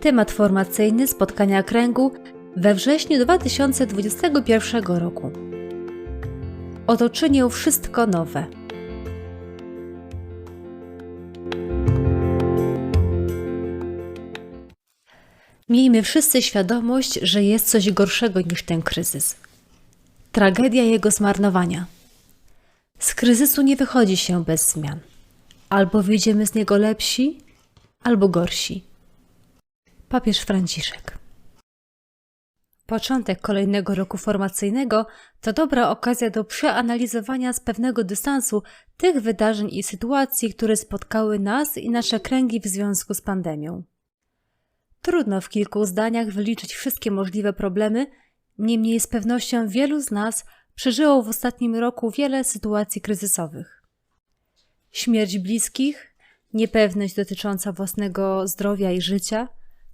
Temat formacyjny spotkania kręgu we wrześniu 2021 roku. Otoczynię wszystko nowe. Miejmy wszyscy świadomość, że jest coś gorszego niż ten kryzys. Tragedia jego zmarnowania. Z kryzysu nie wychodzi się bez zmian. Albo wyjdziemy z niego lepsi, albo gorsi. Papież Franciszek. Początek kolejnego roku formacyjnego to dobra okazja do przeanalizowania z pewnego dystansu tych wydarzeń i sytuacji, które spotkały nas i nasze kręgi w związku z pandemią. Trudno w kilku zdaniach wyliczyć wszystkie możliwe problemy, niemniej z pewnością wielu z nas przeżyło w ostatnim roku wiele sytuacji kryzysowych. Śmierć bliskich, niepewność dotycząca własnego zdrowia i życia,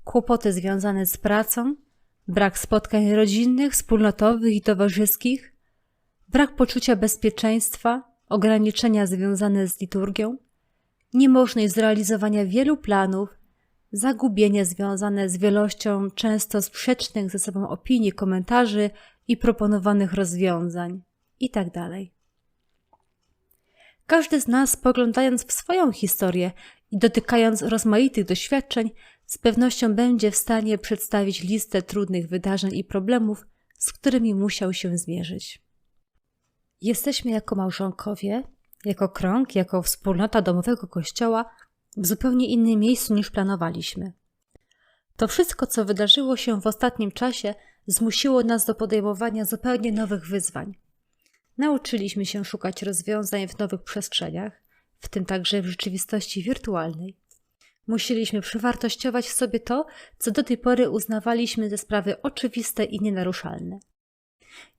kłopoty związane z pracą, brak spotkań rodzinnych, wspólnotowych i towarzyskich, brak poczucia bezpieczeństwa, ograniczenia związane z liturgią, niemożność zrealizowania wielu planów, zagubienie związane z wielością często sprzecznych ze sobą opinii, komentarzy i proponowanych rozwiązań itd. Każdy z nas, spoglądając w swoją historię i dotykając rozmaitych doświadczeń, z pewnością będzie w stanie przedstawić listę trudnych wydarzeń i problemów, z którymi musiał się zmierzyć. Jesteśmy jako małżonkowie, jako krąg, jako wspólnota domowego kościoła w zupełnie innym miejscu niż planowaliśmy. To wszystko, co wydarzyło się w ostatnim czasie, zmusiło nas do podejmowania zupełnie nowych wyzwań. Nauczyliśmy się szukać rozwiązań w nowych przestrzeniach, w tym także w rzeczywistości wirtualnej. Musieliśmy przewartościować w sobie to, co do tej pory uznawaliśmy za sprawy oczywiste i nienaruszalne.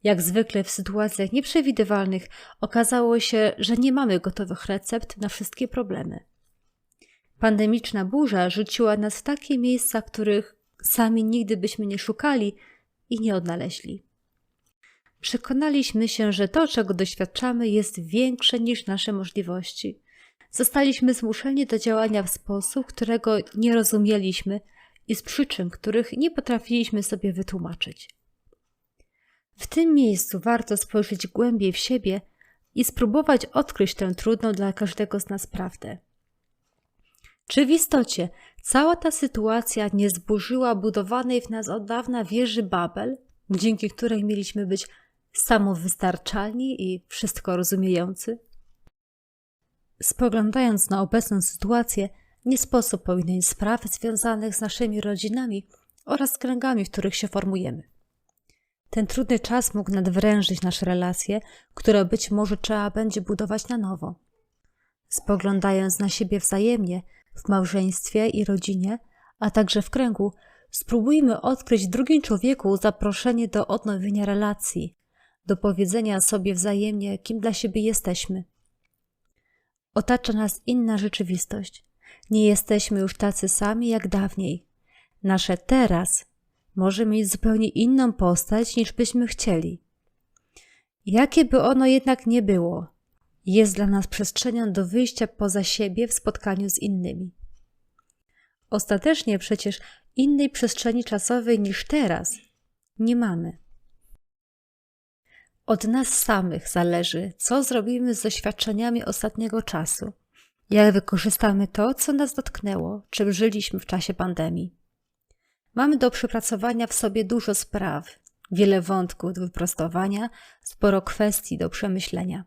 Jak zwykle w sytuacjach nieprzewidywalnych okazało się, że nie mamy gotowych recept na wszystkie problemy. Pandemiczna burza rzuciła nas w takie miejsca, których sami nigdy byśmy nie szukali i nie odnaleźli. Przekonaliśmy się, że to, czego doświadczamy, jest większe niż nasze możliwości. Zostaliśmy zmuszeni do działania w sposób, którego nie rozumieliśmy i z przyczyn, których nie potrafiliśmy sobie wytłumaczyć. W tym miejscu warto spojrzeć głębiej w siebie i spróbować odkryć tę trudną dla każdego z nas prawdę. Czy w istocie cała ta sytuacja nie zburzyła budowanej w nas od dawna wieży Babel, dzięki której mieliśmy być samowystarczalni i wszystko rozumiejący? Spoglądając na obecną sytuację, nie sposób pominąć spraw związanych z naszymi rodzinami oraz kręgami, w których się formujemy. Ten trudny czas mógł nadwrężyć nasze relacje, które być może trzeba będzie budować na nowo. Spoglądając na siebie wzajemnie, w małżeństwie i rodzinie, a także w kręgu, spróbujmy odkryć w drugim człowieku zaproszenie do odnowienia relacji, do powiedzenia sobie wzajemnie, kim dla siebie jesteśmy. Otacza nas inna rzeczywistość. Nie jesteśmy już tacy sami jak dawniej. Nasze teraz może mieć zupełnie inną postać niż byśmy chcieli. Jakie by ono jednak nie było, jest dla nas przestrzenią do wyjścia poza siebie w spotkaniu z innymi. Ostatecznie przecież innej przestrzeni czasowej niż teraz nie mamy. Od nas samych zależy, co zrobimy z doświadczeniami ostatniego czasu, jak wykorzystamy to, co nas dotknęło, czym żyliśmy w czasie pandemii. Mamy do przepracowania w sobie dużo spraw, wiele wątków do wyprostowania, sporo kwestii do przemyślenia.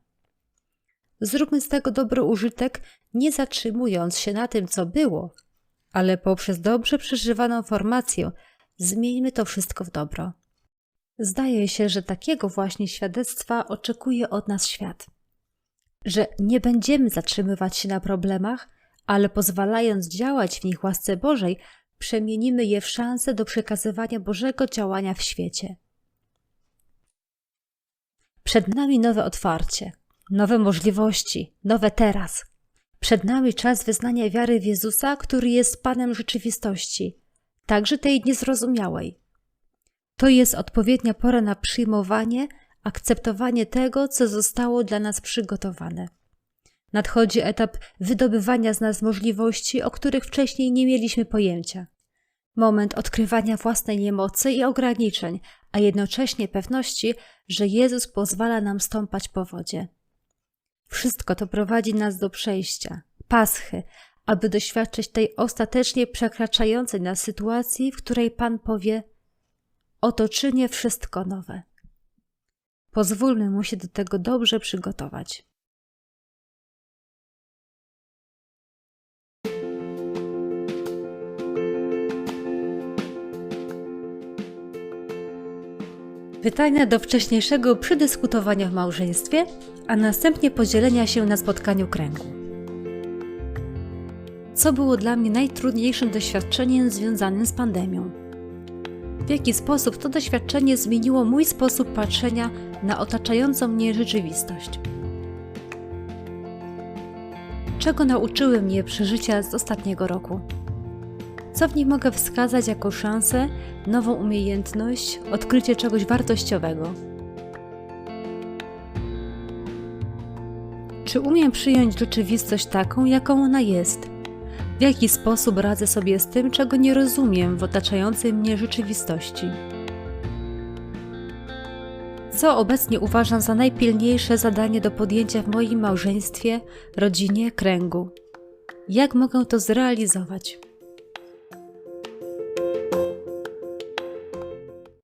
Zróbmy z tego dobry użytek, nie zatrzymując się na tym, co było, ale poprzez dobrze przeżywaną formację zmieńmy to wszystko w dobro. Zdaje się, że takiego właśnie świadectwa oczekuje od nas świat. Że nie będziemy zatrzymywać się na problemach, ale pozwalając działać w nich łasce Bożej, przemienimy je w szansę do przekazywania Bożego działania w świecie. Przed nami nowe otwarcie, nowe możliwości, nowe teraz. Przed nami czas wyznania wiary w Jezusa, który jest Panem rzeczywistości, także tej niezrozumiałej. To jest odpowiednia pora na przyjmowanie, akceptowanie tego, co zostało dla nas przygotowane. Nadchodzi etap wydobywania z nas możliwości, o których wcześniej nie mieliśmy pojęcia. Moment odkrywania własnej niemocy i ograniczeń, a jednocześnie pewności, że Jezus pozwala nam stąpać po wodzie. Wszystko to prowadzi nas do przejścia, paschy, aby doświadczyć tej ostatecznie przekraczającej nas sytuacji, w której Pan powie: Oto czynię wszystko nowe. Pozwólmy mu się do tego dobrze przygotować. Pytania do wcześniejszego przedyskutowania w małżeństwie, a następnie podzielenia się na spotkaniu kręgu. Co było dla mnie najtrudniejszym doświadczeniem związanym z pandemią? W jaki sposób to doświadczenie zmieniło mój sposób patrzenia na otaczającą mnie rzeczywistość? Czego nauczyły mnie przeżycia z ostatniego roku? Co w nich mogę wskazać jako szansę, nową umiejętność, odkrycie czegoś wartościowego? Czy umiem przyjąć rzeczywistość taką, jaką ona jest? W jaki sposób radzę sobie z tym, czego nie rozumiem w otaczającej mnie rzeczywistości? Co obecnie uważam za najpilniejsze zadanie do podjęcia w moim małżeństwie, rodzinie, kręgu? Jak mogę to zrealizować?